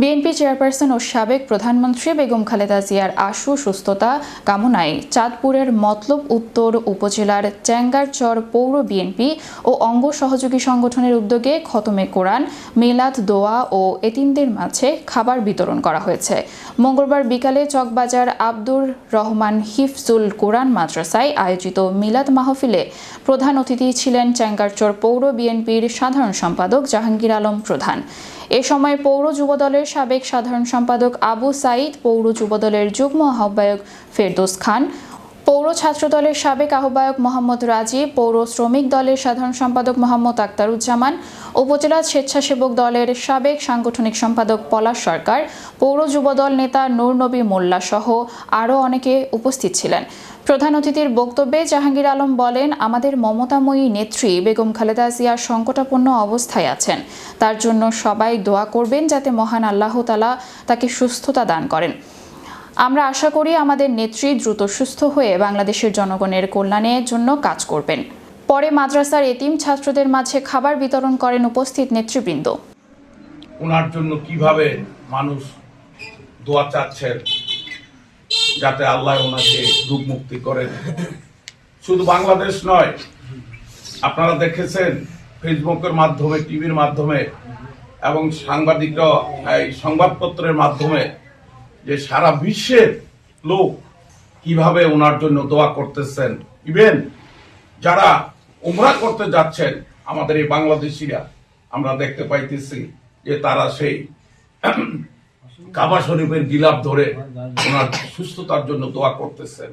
BNP chairperson ও সাবেক প্রধানমন্ত্রী বেগম খালেদা জিয়ার আশু সুস্থতা কামনায় চাঁদপুরের মতলব উত্তর উপজেলার চ্যাঙ্গারচর পৌর বিএনপি ও অঙ্গ সহযোগী সংগঠনের উদ্যোগে খতমে কোরআন, মিলাদ দোয়া ও এতিমদের মাঝে খাবার বিতরণ করা হয়েছে। মঙ্গলবার বিকালে চকবাজার আব্দুর রহমান হিফজুল কোরআন মাদ্রাসায় আয়োজিত মিলাদ মাহফিলে প্রধান অতিথি ছিলেন চ্যাঙ্গারচর পৌর বিএনপির সাধারণ সম্পাদক জাহাঙ্গীর আলম প্রধান। এ সময় পৌর যুবদলের সাবেক সাধারণ সম্পাদক আবু সাইদ পৌর যুবদলের যুগ্ম আহ্বায়ক ফেরদোস খান পৌর ছাত্র দলের সাবেক আহ্বায়ক মোহাম্মদ রাজীব, পৌর শ্রমিক দলের সাধারণ সম্পাদক মোহাম্মদ আক্তারুজ্জামান, উপজেলা স্বেচ্ছাসেবক দলের সাবেক সাংগঠনিক সম্পাদক পলাশ সরকার, পৌর যুবদল নেতা নূর নবী মোল্লা সহ আরও অনেকে উপস্থিত ছিলেন। প্রধান অতিথির বক্তব্যে জাহাঙ্গীর আলম বলেন, আমাদের মমতাময়ী নেত্রী বেগম খালেদা জিয়া সংকটাপন্ন অবস্থায় আছেন। তার জন্য সবাই দোয়া করবেন যাতে মহান আল্লাহ তালা তাকে সুস্থতা দান করেন। আমরা আশা করি আমাদের নেত্রী দ্রুত সুস্থ হয়ে বাংলাদেশের জনগণের কল্যাণের জন্য কাজ করবেন। পরে মাদ্রাসার এতিম ছাত্রদের মাঝে খাবার বিতরণ করেন উপস্থিত নেতৃবৃন্দ। ওনার জন্য কীভাবে মানুষ দোয়া চাচ্ছেন যাতে আল্লাহ ওনাকে দুঃখ মুক্তি করেন। শুধু বাংলাদেশ নয়, আপনারা দেখেছেন ফেসবুকের মাধ্যমে, টিভির মাধ্যমে এবং সাংবাদিকরা এই সংবাদপত্রের মাধ্যমে যে সারা বিশ্বের লোক কীভাবে ওনার জন্য দোয়া করতেছেন। ইভেন যারা উমরা করতে যাচ্ছেন, আমাদের এই বাংলাদেশিরা, আমরা দেখতে পাইতেছি যে তারা সেই কাবা শরীফের গিলাপ ধরে ওনার সুস্থতার জন্য দোয়া করতেছেন।